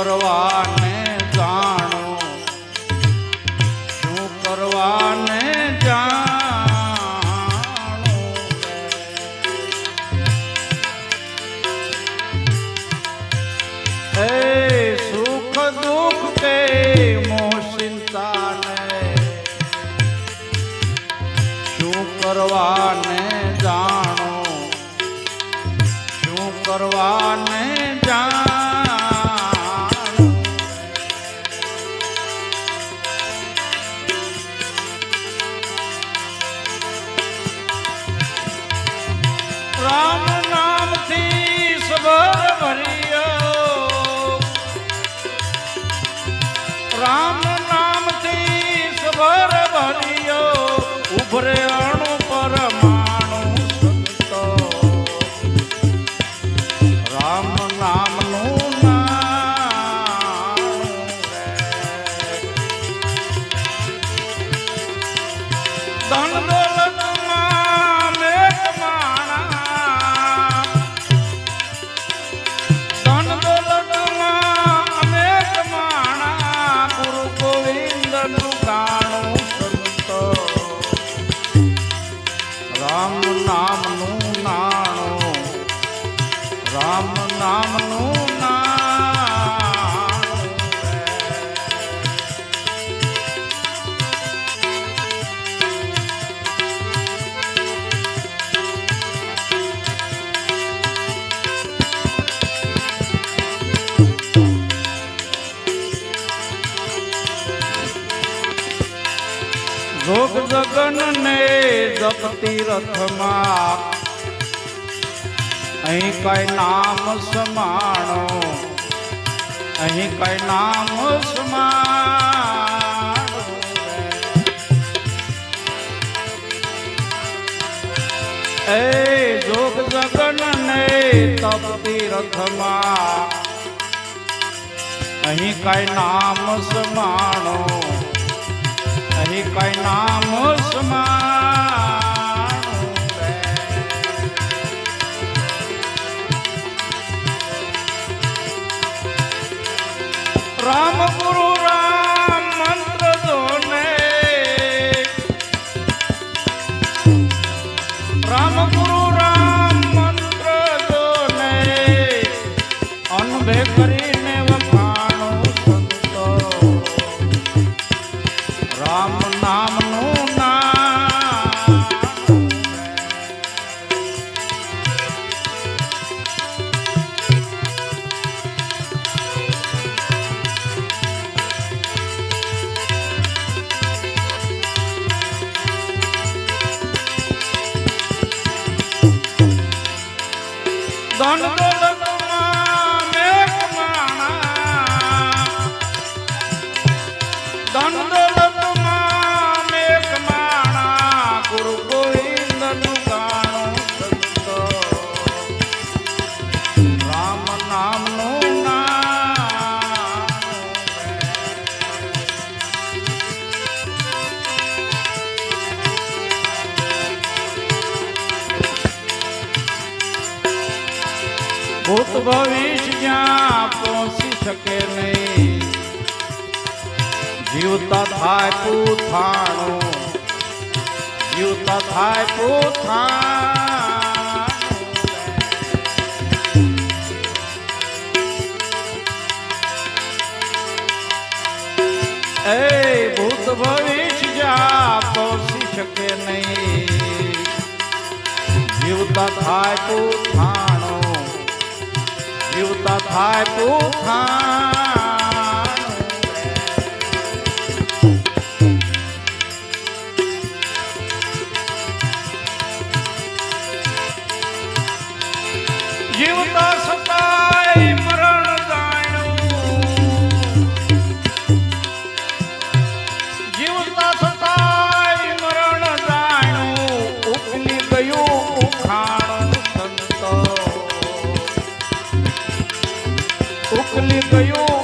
કરવાને જાણો? શું કરવાને જાણો? હે સુખ દુઃખ કે મોસિંતા ને શું કરવાને જાણો? શું કરવાને put it on. જોગ જગન ને જપતી રથમાં. અહીં કઈ નામ સમાણો, અહીં કઈ નામ સમાણો એ જોગ જગન ને તપતી રથમાં. અહીં કઈ નામ સમાણો કઈ નામ સમાણું ભૂત ભવિષ્ય જ્યાં પહોંચી શકે નહીં જીવતા થાય પૂથાણું જીવતા થાય પૂથાણું એ ભૂત ભવિષ્ય જ્યાં પહોંચી શકે નહીં જીવતા થાય પૂથાણો જીવતા થાય પૂથાણો જીવતા સતાય ઉકલી ગયું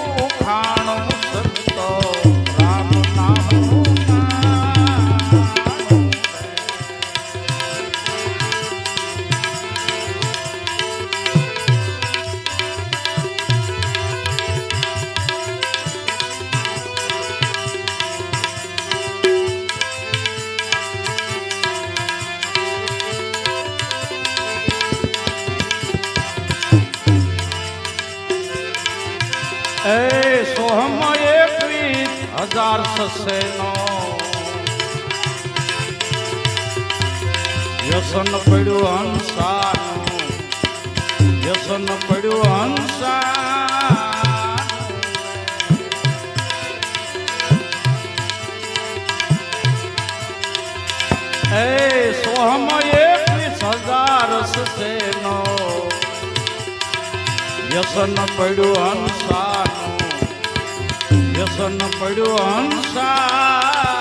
એ સોહમ એકવીસ હજાર સસે નો વ્યસન પડ્યું હંસાનું. વ્યસન પડ્યું હંસા એ સોહમ એકવીસ હજાર સસે નો વ્યસન પડ્યું હંસાનું વ્યસન પડ્યો હંસા